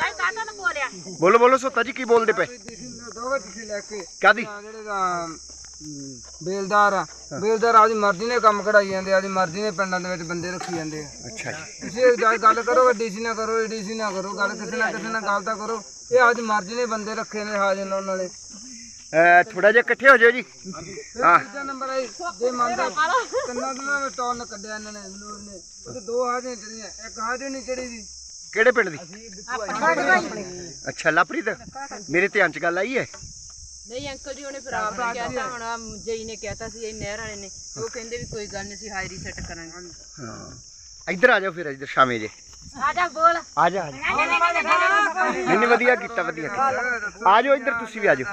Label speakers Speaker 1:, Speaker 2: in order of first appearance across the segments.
Speaker 1: ਬਾਈ ਕਾਹਤੋਂ ਨਾ ਬੋਲਿਆ?
Speaker 2: ਬੋਲੋ ਬੋਲੋ ਸੋਤਾ ਜੀ ਕੀ ਬੋਲਦੇ ਪਏ?
Speaker 3: ਦੋਗੇ ਤੁਸੀਂ ਲੈ ਕੇ
Speaker 2: ਕਾਦੀ
Speaker 3: ਆਹ ਜਿਹੜੇ ਬੇਲਦਾਰ ਆ। ਬੇਲਦਾਰ ਆਪਦੀ ਮਰਜ਼ੀ ਨੇ ਕੰਮ ਕਢਾਈ ਜਾਂਦੇ ਆ ਆਪਦੀ ਮਰਜ਼ੀ ਨੇ ਪਿੰਡਾਂ ਦੇ ਵਿੱਚ ਬੰਦੇ ਰੱਖੀ ਜਾਂਦੇ ਆ।
Speaker 2: ਅੱਛਾ ਜੀ।
Speaker 3: ਤੁਸੀਂ ਜਾ ਗੱਲ ਕਰੋ ਡੀਸੀ ਨਾ ਕਰੋ ਡੀਸੀ ਨਾ ਕਰੋ ਗੱਲ ਕਿਸੇ ਨਾਲ ਕਿਸੇ ਨਾਲ ਗੱਲ ਤਾਂ ਕਰੋ। ਇਹ ਆਪਦੀ ਮਰਜ਼ੀ ਨੇ ਬੰਦੇ ਰੱਖੇ ਨੇ ਹਾਜ਼ਰ ਲਾਉਣ ਵਾਲੇ
Speaker 2: ਥੋੜਾ ਜਿਹਾ ਇਕੱਠੇ ਹੋ ਜਾਓ ਜੀ। ਹਾਂ
Speaker 3: ਤੀਜਾ ਨੰਬਰ ਆਈ ਜੇ ਮੰਨਦਾ ਤਿੰਨਾਂ ਦਿਨਾਂ ਵਿੱਚ ਟੌਲ ਕੱਢਿਆ ਇਹਨਾਂ ਨੇ ਬਲੂਰ ਨੇ। ਉਹਦੇ ਦੋ ਹਾਜ਼ਰ ਚੜੀਆਂ ਇੱਕ ਹਾਜ਼ਰ ਨਹੀਂ ਚੜੀ ਦੀ
Speaker 2: ਕਿਹੜੇ ਪਿੰਡ ਦੀ? ਅੱਛਾ ਲਾਪ੍ਰੀਤ ਮੇਰੇ ਧਿਆਨ ਚ ਗੱਲ ਆਈ ਹੈ?
Speaker 4: ਨਹੀਂ ਅੰਕਲ ਜੀ ਉਹਨੇ ਫਿਰ ਆਪ ਨੇ ਕਹਿਤਾ ਹੁਣ ਆਹ ਜਈ ਨੇ ਕਹਿਤਾ ਸੀ ਇਹ ਨਹਿਰ ਵਾਲੇ ਨੇ। ਤੇ ਉਹ ਕਹਿੰਦੇ ਵੀ ਕੋਈ ਗੱਲ ਨਹੀਂ ਅਸੀਂ ਹਾਜ਼ਰੀ ਸੈੱਟ ਕਰਾਂਗੇ।
Speaker 2: ਹਾਂ। ਇੱਧਰ ਆ ਜਾਓ ਫਿਰ ਇੱਧਰ ਸ਼ਾਮੇ ਜੇ।
Speaker 1: ਆ ਜਾ ਬੋਲ।
Speaker 2: ਆ ਜਾ ਆ ਜਾ। ਨਹੀਂ ਨਹੀਂ ਵਧੀਆ ਕੀਤਾ ਵਧੀਆ ਕੀਤਾ। ਆ ਜਾਓ ਇੱਧਰ ਤੁਸੀਂ ਵੀ ਆ ਜਾਓ।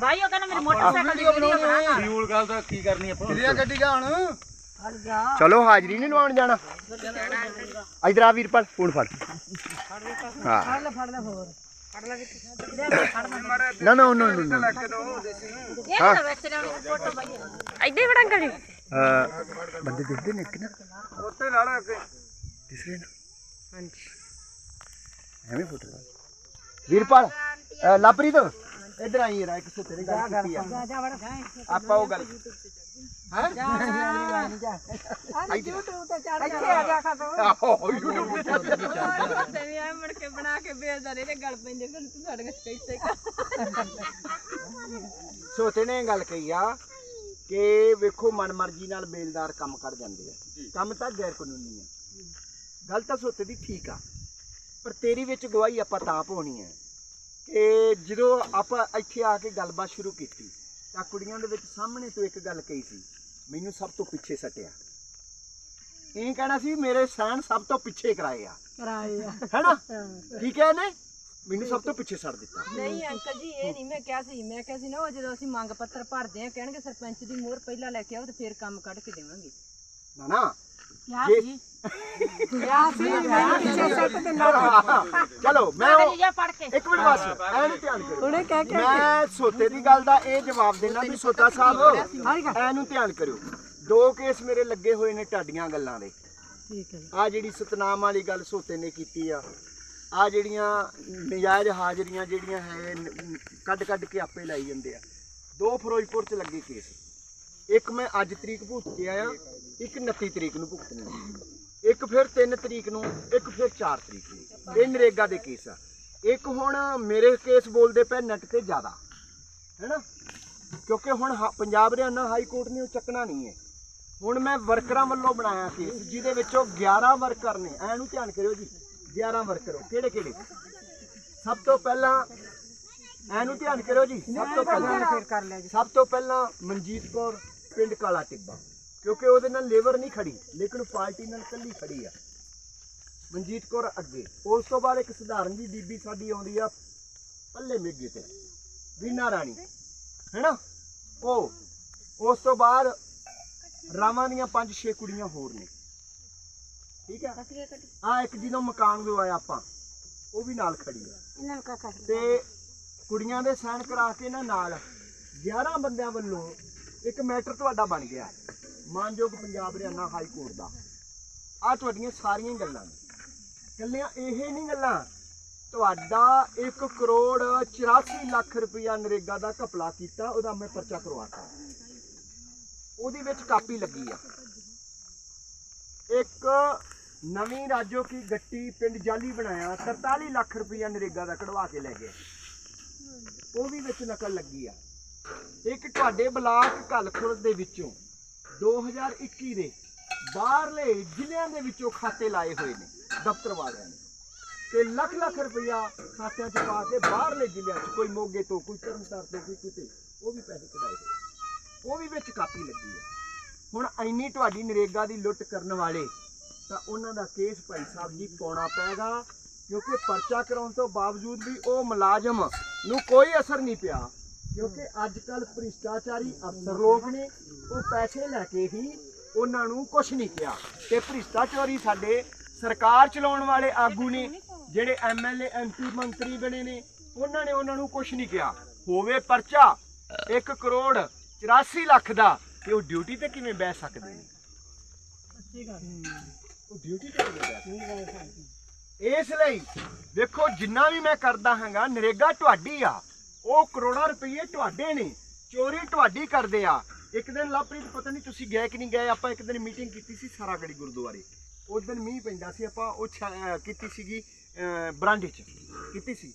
Speaker 1: ਬਾਈ ਉਹ ਕਹਿੰਦਾ ਮੇਰੀ ਮੋਟਰਸਾਈਕਲ ਦੀ ਵੀਡੀਓ ਬਣਾ
Speaker 3: ਕਿਹੜੀਆਂ ਗੱਡੀਆਂ ਹੁਣ?
Speaker 2: ਚਲੋ ਹਾਜ਼ਰੀ ਨਹੀਂ ਲਵਾਉਣ ਜਾਣਾ। ਇੱਧਰ ਆ ਵੀਰਪਾਲ ਫੋਨ ਫੜ। ਹਾਂ। ਨਾ ਨਾ ਨਾ ਨਾ ਨਾ
Speaker 1: ਇਹ ਤਾਂ ਵਿੱਚ ਲਿਆਉਣੀ ਫੋਟੋ ਬਾਈ
Speaker 4: ਐਡੇ ਹੀ। ਜੀ
Speaker 2: ਅਹ, ਬੰਦੇ ਦੇਖਦੇ ਨੇ ਕਿ ਨਾ।
Speaker 3: ਉੱਤੇ ਲਾ ਲਾ ਕੇ
Speaker 2: ਦਿਸਰੇ ਨਾ। ਹਾਂਜੀ। ਐਵੇਂ ਫੋਟੋ ਵੀਰਪਾਲ ਅਹ, ਲਾਪ੍ਰੀਤ ਇੱਧਰ ਆਈ ਯਾਰ ਇੱਕ ਸੁੱਤੇ ਦੀ ਗੱਲ ਕੀਤੀ ਆ। ਆਪਾਂ ਉਹ ਗੱਲ ਹੈ? ਇੱਥੇ ਆ ਜਾ। ਆਹੋ YouTube ਤੇ ਚੱਲ
Speaker 4: ਤੇ ਵੀ ਐ ਮੁੜ ਕੇ ਬਣਾ ਕੇ ਵੇਚਦਾ ਰਹੇ ਤੇ। ਗੱਲ ਪੈਂਦੇ ਫਿਰ ਤੂੰ ਸਾਡੇ ਕੋਲ ਕੈਸੇ
Speaker 2: ਸੋਤੇ ਨੇ ਇਹ ਗੱਲ ਕਹੀ ਆ ਕਿ ਵੇਖੋ ਮਨਮਰਜ਼ੀ ਨਾਲ ਬੇਲਦਾਰ ਕੰਮ ਕਰ ਜਾਂਦੇ ਆ। ਕੰਮ ਤਾਂ ਗੈਰ ਕਾਨੂੰਨੀ ਆ। ਗੱਲ ਤਾਂ ਸੋਤੇ ਦੀ ਠੀਕ ਆ। ਪਰ ਤੇਰੀ ਵਿੱਚ ਗਵਾਹੀ ਆਪਾਂ ਤਾਂ ਪਾਉਣੀ ਹੈ ਕਿ ਜਦੋਂ ਆਪਾਂ ਇੱਥੇ ਆ ਕੇ ਗੱਲਬਾਤ ਸ਼ੁਰੂ ਕੀਤੀ ਤਾਂ ਕੁੜੀਆਂ ਦੇ ਵਿੱਚ ਸਾਹਮਣੇ ਤੋਂ ਇੱਕ ਗੱਲ ਕਹੀ ਸੀ ਮੈਨੂੰ ਸਭ ਤੋਂ ਪਿੱਛੇ ਸੱਟਿਆ। ਇਹ ਕਹਿਣਾ ਸੀ ਮੇਰੇ ਸਹਿਣ ਸਭ ਤੋਂ ਪਿੱਛੇ ਕਰਾਏ ਆ।
Speaker 4: ਕਰਾਏ ਆ।
Speaker 2: ਹੈਨਾ? ਠੀਕ ਹੈ ਨੇ ਮੈਨੂੰ ਸਭ ਤੋਂ ਪਿੱਛੇ ਛੱਡ ਦਿੱਤਾ।
Speaker 4: ਨਹੀਂ ਅੰਕਲ ਜੀ ਇਹ ਨਹੀਂ ਮੈਂ ਕਿਹਾ ਸੀ। ਮੈਂ ਕਿਹਾ ਸੀ ਨਾ ਉਹ ਜਦੋਂ ਅਸੀਂ ਮੰਗ ਪੱਤਰ ਭਰਦੇ ਆ ਕਹਿਣਗੇ ਸਰਪੰਚ ਦੀ ਮੋਹਰ ਪਹਿਲਾਂ ਲੈ ਕੇ ਆਓ ਤੇ ਫਿਰ ਕੰਮ ਕੱਢ ਕੇ ਦੇਵਾਂਗੇ।
Speaker 2: ਨਾ ਨਾ
Speaker 1: ਕਿਆ
Speaker 2: ਜੇ-
Speaker 1: ਸੀ
Speaker 2: ਚਲੋ ਮੈਂ ਉਹ-
Speaker 1: ਜੀ ਜਾ ਪੜ ਕੇ।
Speaker 2: ਇੱਕ ਮਿੰਟ ਬਸ ਐਨ ਧਿਆਨ ਕਰੋ ਉਹਨੇ ਕਹਿ ਕੇ ਮੈਂ ਸੋਤੇ ਦੀ ਗੱਲ ਦਾ ਇਹ ਜਵਾਬ ਦੇਣਾ ਵੀ ਸੋਤਾ ਸਾਹਿਬ ਐਨੂੰ ਧਿਆਨ ਕਰਿਓ। ਦੋ ਕੇਸ ਮੇਰੇ ਲੱਗੇ ਹੋਏ ਨੇ ਢਾਡੀਆਂ ਗੱਲਾਂ ਦੇ।
Speaker 4: ਠੀਕ ਹੈ
Speaker 2: ਆ ਜਿਹੜੀ ਸਤਨਾਮ ਵਾਲੀ ਗੱਲ ਸੋਤੇ ਨੇ ਕੀਤੀ ਆ ਆ ਜਿਹੜੀਆਂ ਨਜਾਇਜ਼ ਹਾਜ਼ਰੀਆਂ ਜਿਹੜੀਆਂ ਹੈ ਕੱਢ ਕੱਢ ਕੇ ਆਪੇ ਲਾਈ ਜਾਂਦੇ ਆ। ਦੋ ਫਿਰੋਜ਼ਪੁਰ ਚ ਲੱਗੇ ਕੇਸ। ਇੱਕ ਮੈਂ ਅੱਜ ਤਰੀਕ ਭੁਗਤ ਕੇ ਆਇਆ ਇੱਕ 29 ਤਰੀਕ ਨੂੰ ਭੁਗਤਣੀ। ਇੱਕ ਫਿਰ 3 ਤਰੀਕ ਨੂੰ ਇੱਕ ਫਿਰ 4 ਤਰੀਕ ਨੂੰ। ਇਹ ਨਰੇਗਾ ਦੇ ਕੇਸ ਆ। ਇੱਕ ਹੁਣ ਮੇਰੇ ਕੇਸ ਬੋਲਦੇ ਪਏ ਨੈਟ ਤੇ ਜ਼ਿਆਦਾ। ਹੈਨਾ? ਕਿਉਂਕਿ ਹੁਣ ਪੰਜਾਬ ਹਰਿਆਣਾ ਹਾਈ ਕੋਰਟ ਨੇ ਉਹ ਚੱਕਣਾ ਨਹੀਂ ਹੈ। ਹੁਣ ਮੈਂ ਵਰਕਰਾਂ ਵੱਲੋਂ ਬਣਾਇਆ ਕੇਸ ਜਿਹਦੇ ਵਿੱਚੋਂ 11 ਵਰਕਰ ਨੇ। ਐਨੂੰ ਧਿਆਨ ਕਰਿਓ ਜੀ। 11 ਵਰਕਰ ਕਿਹੜੇ ਕਿਹੜੇ? ਸਭ ਤੋਂ ਪਹਿਲਾਂ ਐਨੂੰ ਧਿਆਨ ਕਰਿਓ ਜੀ। ਸਭ ਤੋਂ ਪਹਿਲਾਂ
Speaker 3: ਕਰ ਲਿਆ ਜੀ।
Speaker 2: ਸਭ ਤੋਂ ਪਹਿਲਾਂ ਮਨਜੀਤ ਕੌਰ ਪਿੰਡ ਕਾਲਾ ਟਿੱਬਾ। ਕਿਉਂਕਿ ਉਹਦੇ ਨਾਲ ਲੇਬਰ ਨਹੀਂ ਖੜੀ ਲੇਕਿਨ ਪਾਰਟੀ ਨਾਲ ਕੱਲੀ ਖੜੀ ਆ। ਮਨਜੀਤ ਕੌਰ ਅੱਗੇ। ਉਸ ਤੋਂ ਬਾਅਦ ਇੱਕ ਸਧਾਰਨ ਜੀ ਬੀਬੀ ਸਾਡੀ ਆਉਂਦੀ ਆ ਪੱਲੇ ਮੇਗੇ ਤੇ। ਵੀਨਾ ਰਾਣੀ। ਹੈਨਾ? ਉਹ। ਉਸ ਤੋਂ ਬਾਅਦ ਰਾਵਾਂ ਦੀਆਂ ਪੰਜ ਛੇ ਕੁੜੀਆਂ ਹੋਰ ਨੇ। ਠੀਕ ਹੈ ਆ ਇੱਕ ਜਿਹਨੂੰ ਮਕਾਨ ਦਵਾਇਆ ਆਪਾਂ। ਉਹ ਵੀ ਨਾਲ ਖੜੀ ਆ। ਤੇ ਕੁੜੀਆਂ ਦੇ ਸਾਈਨ ਕਰਾ ਕੇ ਨਾ ਨਾਲ 11 ਬੰਦਿਆਂ ਵੱਲੋਂ ਇੱਕ ਮੈਟਰ ਤੁਹਾਡਾ ਬਣ ਗਿਆ। ਮਾਨਯੋਗ ਪੰਜਾਬ ਹਰਿਆਣਾ ਹਾਈ ਕੋਰਟ ਦਾ। ਆ ਤੁਹਾਡੀਆਂ ਸਾਰੀਆਂ ਹੀ ਗੱਲਾਂ ਨੇ। ਗੱਲਾਂ ਇਹ ਨਹੀਂ ਗੱਲਾਂ, ਤੁਹਾਡਾ 1 ਕਰੋੜ 84 ਲੱਖ ਰੁਪਇਆ ਨਰੇਗਾ ਦਾ ਘਪਲਾ ਕੀਤਾ, ਉਹਦਾ ਮੈਂ ਪਰਚਾ ਕਰਵਾਤਾ। ਉਹਦੇ ਵਿੱਚ ਕਾਪੀ ਲੱਗੀ ਆ। ਇੱਕ ਨਵੀਂ ਰਾਜੋ ਕੀ ਗੱਟੀ ਪਿੰਡ ਜਾਲੀ ਬਣਾਇਆ 43 ਲੱਖ ਰੁਪਇਆ ਨਰੇਗਾ ਦਾ ਕਢਵਾ ਕੇ ਲੈ ਗਏ। ਉਹ ਵੀ ਵਿੱਚ ਨਕਲ ਲੱਗੀ ਆ। ਇੱਕ ਤੁਹਾਡੇ ਬਲਾਕ ਕਲਖੁਰ ਦੇ ਵਿੱਚੋਂ 2021 ਦੇ ਬਾਹਰਲੇ ਜ਼ਿਲ੍ਹਿਆਂ ਦੇ ਵਿੱਚੋਂ ਖਾਤੇ ਲਾਏ ਹੋਏ ਨੇ, ਦਫ਼ਤਰ ਵਾਲਿਆਂ ਨੇ। ਤੇ ਲੱਖ ਲੱਖ ਰੁਪਇਆ ਖਾਤਿਆਂ 'ਚ ਪਾ ਕੇ ਬਾਹਰਲੇ ਜ਼ਿਲ੍ਹਿਆਂ 'ਚ, ਕੋਈ ਮੋਗੇ ਤੋਂ, ਕੋਈ ਤਰਨਤਾਰਨ ਤੋਂ, ਕੋਈ ਕਿਤੇ, ਉਹ ਵੀ ਪੈਸੇ ਕਢਾਏ ਹੋਏ ਉਹ ਵੀ ਵਿੱਚ ਕਾਪੀ ਲੱਗੀ ਹੈ। ਹੁਣ ਇੰਨੀ ਤੁਹਾਡੀ ਨਰੇਗਾ ਦੀ ਲੁੱਟ ਕਰਨ ਵਾਲੇ, ਤਾਂ ਉਹਨਾਂ ਦਾ ਕੇਸ ਭਾਈ ਸਾਹਿਬ ਜੀ ਪਾਉਣਾ ਪਏਗਾ, ਕਿਉਂਕਿ ਪਰਚਾ ਕਰਾਉਣ ਤੋਂ ਬਾਵਜੂਦ ਵੀ ਉਹ ਮੁਲਾਜ਼ਮ ਨੂੰ ਕੋਈ ਅਸਰ ਨਹੀਂ ਪਿਆ। ਕਿਉਂਕਿ ਅੱਜ ਕੱਲ ਭ੍ਰਿਸ਼ਟਾਚਾਰੀ ਅਫਸਰ ਲੋਕ ਨੇ, ਉਹ ਪੈਸੇ ਲੈ ਕੇ ਹੀ ਉਹਨਾਂ ਨੂੰ ਕੁਝ ਨਹੀਂ ਕਿਹਾ। ਤੇ ਭ੍ਰਿਸ਼ਟਾਚਾਰੀ ਸਾਡੇ ਸਰਕਾਰ ਚਲਾਉਣ ਵਾਲੇ ਆਗੂ ਨੇ, ਜਿਹੜੇ ਐਮਐਲਏ ਐਮਪੀ ਮੰਤਰੀ ਬਣੇ ਨੇ, ਉਹਨਾਂ ਨੇ ਉਹਨਾਂ ਨੂੰ ਕੁਝ ਨਹੀਂ ਕਿਹਾ। ਹੋਵੇ ਪਰਚਾ 1 ਕਰੋੜ 84 ਲੱਖ ਦਾ, ਤੇ ਉਹ ਡਿਊਟੀ ਤੇ ਕਿਵੇਂ ਬਹਿ ਸਕਦੇ ਨੇ? ਉਹ ਡਿਊਟੀ ਤੇ ਕਿਵੇਂ ਬਹਿ ਸਕਦੇ ਇਸ ਲਈ ਦੇਖੋ ਜਿੰਨਾ ਵੀ ਮੈਂ ਕਰਦਾ ਹਾਂਗਾ, ਨਰੇਗਾ ਤੁਹਾਡੀ ਆ। ਉਹ ਕਰੋੜਾਂ ਰੁਪਏ ਤੁਹਾਡੇ ਨੇ, ਚੋਰੀ ਤੁਹਾਡੀ ਕਰਦੇ ਆ। ਇੱਕ ਦਿਨ ਲਵਪ੍ਰੀਤ, ਪਤਾ ਨਹੀਂ ਤੁਸੀਂ ਗਏ ਕਿ ਨਹੀਂ ਗਏ, ਆਪਾਂ ਇੱਕ ਦਿਨ ਮੀਟਿੰਗ ਕੀਤੀ ਸੀ ਸਾਰਾਗੜੀ ਗੁਰਦੁਆਰੇ। ਉਸ ਦਿਨ ਮੀਂਹ ਪੈਂਦਾ ਸੀ, ਆਪਾਂ ਉਹ ਛ- ਕੀਤੀ ਸੀਗੀ, ਅਹ ਬਰਾਂਡੇ 'ਚ, ਕੀਤੀ ਸੀ।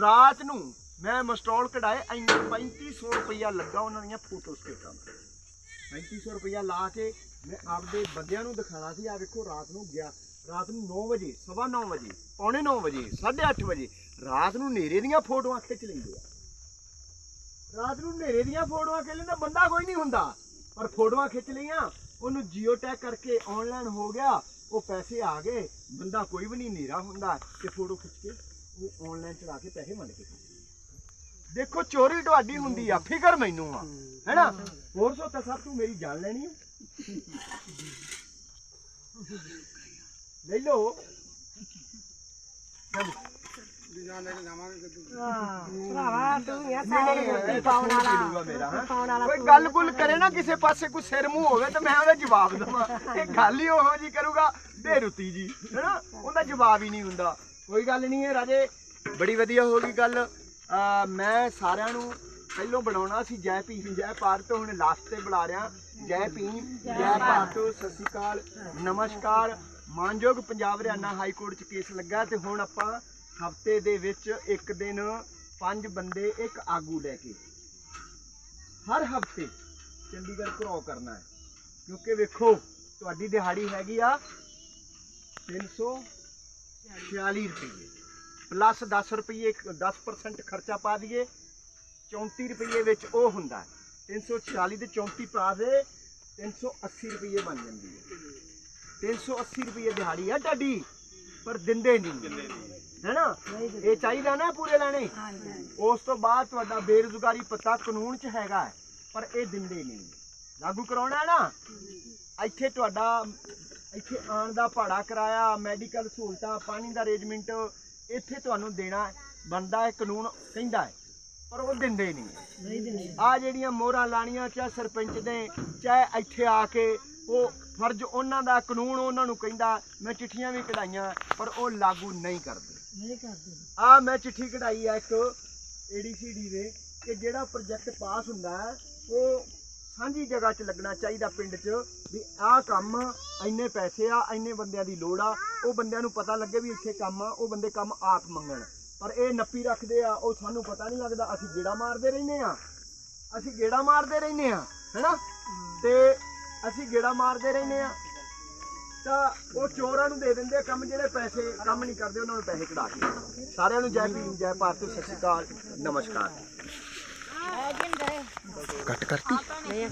Speaker 2: ਰਾਤ ਨੂੰ ਮੈਂ ਮਸਟੋਲ ਕਢਾਏ, ਇੰਨੇ 3500 ਰੁਪਇਆ ਲੱਗਾ ਉਹਨਾਂ ਦੀਆਂ ਫੋਟੋ ਸਟੇਟਾਂ 3500 ਰੁਪਇਆ ਲਾ ਕੇ ਮੈਂ ਆਪਦੇ ਬੰਦਿਆਂ ਨੂੰ ਦਿਖਾਣਾ ਸੀ ਆ ਵੇਖੋ ਰਾਤ ਨੂੰ ਗਿਆ। ਰਾਤ ਨੂੰ 9 ਵਜੇ, ਸਵਾ 9 ਵਜੇ, ਪੌਣੇ 9 ਵਜੇ 8:30 ਵਜੇ, ਰਾਤ ਨੂੰ ਨੇਰੇ ਦੀਆਂ ਫੋਟੋਆਂ ਖਿੱਚ ਲੈਂਦੇ ਆ ਰਾਤ ਨੂੰ ਨੇਰੇ ਦੀਆਂ ਫੋਟੋਆਂ ਖਿੱਚ ਲੈਂਦਾ ਬੰਦਾ ਕੋਈ ਨਹੀਂ ਹੁੰਦਾ। ਪਰ ਫੋਟੋਆਂ ਖਿੱਚ ਲਈਆਂ, ਉਹਨੂੰ ਜੀਓ ਟੈਗ ਕਰਕੇ ਆਨਲਾਈਨ ਹੋ ਗਿਆ, ਉਹ ਪੈਸੇ ਆ ਗਏ, ਬੰਦਾ ਕੋਈ ਵੀ ਨਹੀਂ ਨੇਰਾ ਹੁੰਦਾ, ਤੇ ਫੋਟੋ ਖਿੱਚ ਕੇ ਉਹ ਆਨਲਾਈਨ ਚੜਾ ਕੇ ਪੈਸੇ ਮੰਗ ਕੇ ਦੇਖੋ, ਚੋਰੀ ਤੁਹਾਡੀ ਹੁੰਦੀ ਆ, ਫਿਕਰ ਮੈਨੂੰ ਆ, ਹੈਨਾ? ਹੋਰ ਸੋ ਤਾਂ ਸਭ ਤੂੰ ਮੇਰੀ ਜਾਨ ਲੈਣੀ ਆ? ਲੈ ਲਓ। ਚੱਲ।
Speaker 1: ਭਰਾਵਾ ਤੂੰ ਯਾਰ
Speaker 2: ਨਹੀਂ, ਇਹ ਤਾਂ ਫੋਨ ਪੀ ਲੂਗਾ ਕੋਈ ਗੱਲ ਗੁੱਲ ਕਰੇ ਨਾ ਕਿਸੇ ਪਾਸੇ ਕੋਈ ਸਿਰ ਮੂੰਹ ਹੋਵੇ ਤਾਂ ਮੈਂ ਉਹਦਾ ਜਵਾਬ ਦਵਾਂ। ਇਹ ਗੱਲ ਹੀ ਉਹੋ ਜੀ ਕਰੂਗਾ ਬੇਰੁੱਤੀ ਜੀ ਹੈਨਾ? ਉਹਦਾ ਜਵਾਬ ਹੀ ਨਹੀਂ ਹੁੰਦਾ। ਕੋਈ ਗੱਲ ਨਹੀਂ ਹੈ ਰਾਜੇ ਬੜੀ ਵਧੀਆ ਹੋ ਗਈ ਗੱਲ। ਮੈਂ ਸਾਰਿਆਂ ਨੂੰ ਪਹਿਲੋਂ ਬਣਾਉਣਾ ਸੀ ਜੈ ਭੀਮ ਜੈ ਭਾਰਤ ਹੁਣ ਲਾਸਟ ਤੇ ਬੁਲਾ ਰਿਹਾ। ਜੈ ਭੀਮ ਜੈ ਭਾਰਤ ਸਤਿ ਸ਼੍ਰੀ ਅਕਾਲ ਨਮਸਕਾਰ। ਮਾਨਯੋਗ ਪੰਜਾਬ ਹਰਿਆਣਾ ਹਾਈ ਕੋਰਟ 'ਚ ਕੇਸ ਲੱਗਾ ਤੇ ਹੁਣ ਆਪਾਂ ਹਫ਼ਤੇ ਦੇ ਵਿੱਚ ਇੱਕ ਦਿਨ ਪੰਜ ਬੰਦੇ ਇੱਕ ਆਗੂ ਲੈ ਕੇ ਹਰ ਹਫ਼ਤੇ ਚੰਡੀਗੜ੍ਹ ਘਰੋ ਕਰਨਾ ਹੈ। ਕਿਉਂਕਿ ਵੇਖੋ, ਤੁਹਾਡੀ ਦਿਹਾੜੀ ਹੈਗੀ ਆ 346 ਰੁਪਏ ਪਲੱਸ 10 ਰੁਪਏ 10% ਖਰਚਾ ਪਾ ਦਈਏ। 34 ਰੁਪਏ ਵਿੱਚ ਉਹ ਹੁੰਦਾ ਹੈ। 346 ਦੇ 34 ਪਾ ਦੇ 380 ਰੁਪਏ ਬਣ ਜਾਂਦੀ ਹੈ। 380 ਰੁਪਏ ਦਿਹਾੜੀ ਆ ਤੁਹਾਡੀ। ਪਰ ਦਿੰਦੇ ਨਹੀਂ। ਹੈਨਾ? ਇਹ ਚਾਹੀਦਾ ਨਾ ਪੂਰੇ ਲੈਣੇ। ਉਸ ਤੋਂ ਬਾਅਦ ਤੁਹਾਡਾ ਬੇਰੁਜ਼ਗਾਰੀ ਪੱਤਾ ਕਾਨੂੰਨ 'ਚ ਹੈਗਾ ਹੈ, ਪਰ ਇਹ ਦਿੰਦੇ ਨਹੀਂ। ਲਾਗੂ ਕਰਾਉਣਾ ਹੈ ਨਾ? ਇੱਥੇ ਤੁਹਾਡਾ ਇੱਥੇ ਆਉਣ ਦਾ ਭਾੜਾ ਕਿਰਾਇਆ ਮੈਡੀਕਲ ਸਹੂਲਤਾਂ ਪਾਣੀ ਦਾ ਅਰੇਂਜਮੈਂਟ ਇੱਥੇ ਤੁਹਾਨੂੰ ਦੇਣਾ ਬਣਦਾ ਹੈ ਕਾਨੂੰਨ ਕਹਿੰਦਾ ਹੈ ਪਰ ਉਹ ਦਿੰਦੇ ਨਹੀਂ। ਆ ਜਿਹੜੀਆਂ ਮੋਹਰਾਂ ਲਾਣੀਆਂ ਚਾਹੇ ਸਰਪੰਚ ਦੇ ਚਾਹੇ ਇੱਥੇ ਆ ਕੇ ਉਹ ਫਰਜ਼ ਉਹਨਾਂ ਦਾ ਕਾਨੂੰਨ ਉਹਨਾਂ ਨੂੰ ਕਹਿੰਦਾ ਮੈਂ ਚਿੱਠੀਆਂ ਵੀ ਕਢਾਈਆਂ ਪਰ ਉਹ ਲਾਗੂ ਨਹੀਂ ਕਰਦੇ।
Speaker 4: ਨਹੀਂ ਕਰਦੇ।
Speaker 2: ਆ ਮੈਂ ਚਿੱਠੀ ਕਢਾਈ ਆ ਇੱਕ ਏਡੀਸੀਡੀ ਦੇ ਕਿ ਜਿਹੜਾ ਪ੍ਰੋਜੈਕਟ ਪਾਸ ਹੁੰਦਾ ਹੈ ਉਹ ਸਾਂਝੀ ਜਗ੍ਹਾ 'ਚ ਲੱਗਣਾ ਚਾਹੀਦਾ ਪਿੰਡ 'ਚ ਵੀ ਆਹ ਕੰਮ ਇੰਨੇ ਪੈਸੇ ਆ ਇੰਨੇ ਬੰਦਿਆਂ ਦੀ ਲੋੜ ਆ ਉਹ ਬੰਦਿਆਂ ਨੂੰ ਪਤਾ ਲੱਗੇ ਵੀ ਇੱਥੇ ਕੰਮ ਆ ਉਹ ਬੰਦੇ ਕੰਮ ਆਪ ਮੰਗਣ। ਪਰ ਇਹ ਨੱਪੀ ਰੱਖਦੇ ਆ ਉਹ ਸਾਨੂੰ ਪਤਾ ਨਹੀਂ ਲੱਗਦਾ ਅਸੀਂ ਗੇੜਾ ਮਾਰਦੇ ਰਹਿੰਦੇ ਆ। ਅਸੀਂ ਗੇੜਾ ਮਾਰਦੇ ਰਹਿੰਦੇ ਆ ਹੈਨਾ? ਤੇ ਅਸੀਂ ਗੇੜਾ ਮਾਰਦੇ ਰਹਿੰਦੇ ਆ ਤਾਂ ਉਹ ਚੋਰਾਂ ਨੂੰ ਦੇ ਦਿੰਦੇ ਆ ਕੰਮ ਜਿਹੜੇ ਪੈਸੇ ਕੰਮ ਨਹੀਂ ਕਰਦੇ ਉਹਨਾਂ ਨੂੰ ਪੈਸੇ ਕਢਾ ਕੇ। ਸਾਰਿਆਂ ਨੂੰ ਜੈ ਭੀਮ ਜੈ ਭਾਰਤ ਸਤਿ ਸ਼੍ਰੀ ਅਕਾਲ ਨਮਸਕਾਰ। ਕੱਟ ਕਰਤੀ।
Speaker 1: ਨਹੀਂ